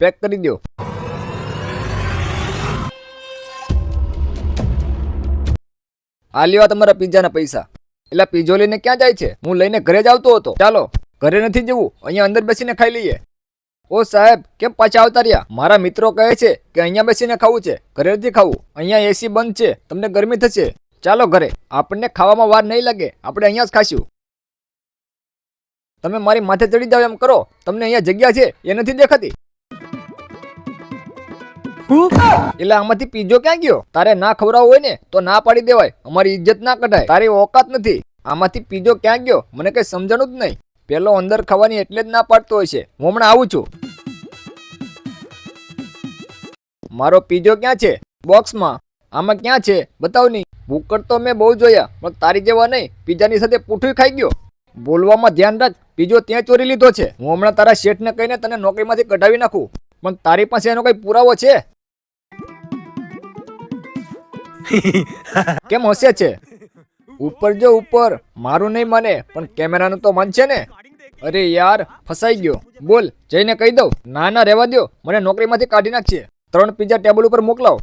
Pack કરી દો આ લેવા તમારા પિઝાના પૈસા. એટલે પીઝો લઈને ક્યાં જાય છે? હું લઈને ઘરે જ આવતો હતો. ચાલો, ઘરે નથી જવું, અહીંયા અંદર બેસીને ખાઈ લઈએ. ઓ સાહેબ, કેમ પાછા આવતા રહ્યા? મારા મિત્રો કહે છે કે અહીંયા બેસીને ખાવું છે. ઘરે નથી ખાવું. અહીંયા એસી બંધ છે. તમને ગરમી થશે. ચાલો ઘરે. આપણને ખાવામાં વાર નહીં લાગે. આપણે અહીંયા જ ખાશું. તમે મારી માથે ચડી જાવ એમ કરો. તમને અહીંયા જગ્યા છે એ નથી દેખાતી. એટલે આમાંથી પીજો ક્યાં ગયો? તારે ના ખવડાવવું હોય ને, તો ના પાડી દેવાય. અમારી ઇજ્જત ના કઢાય. તારી ઓકાત નથી. આમાંથી પીજો ક્યાં ગયો? મને કઈ સમજણું જ નહીં. પેલો અંદર ખાવાની એટલે જ ના પાડતો હોય છે. હું હમણાં આવું છું. મારો પીજો ક્યાં છે? બોક્સમાં. આમાં ક્યાં છે? બતાવ નહીં. ભૂકડ તો મેં બહુ જોયા, પણ તારી જેવા નહીં. પીજાની સાથે પૂઠું ખાઈ ગયો. બોલવામાં ધ્યાન રાખ. પીજો ત્યાં ચોરી લીધો છે. હું હમણાં તારા શેઠને કહીને તને નોકરીમાંથી કઢાવી નાખું. પણ તારી પાસે એનો કઈ પુરાવો છે? કેમ હસે છે? ઉપર જો ઉપર. મારું નહીં મને, પણ કેમેરાનું તો મન છે ને. અરે યાર, ફસાઈ ગયો. બોલ, જઈને કહી દઉં. ના ના, રહેવા દ્યો. મને નોકરીમાંથી કાઢી નાખશે ત્રણ પીઝા ટેબલ ઉપર મોકલાવો.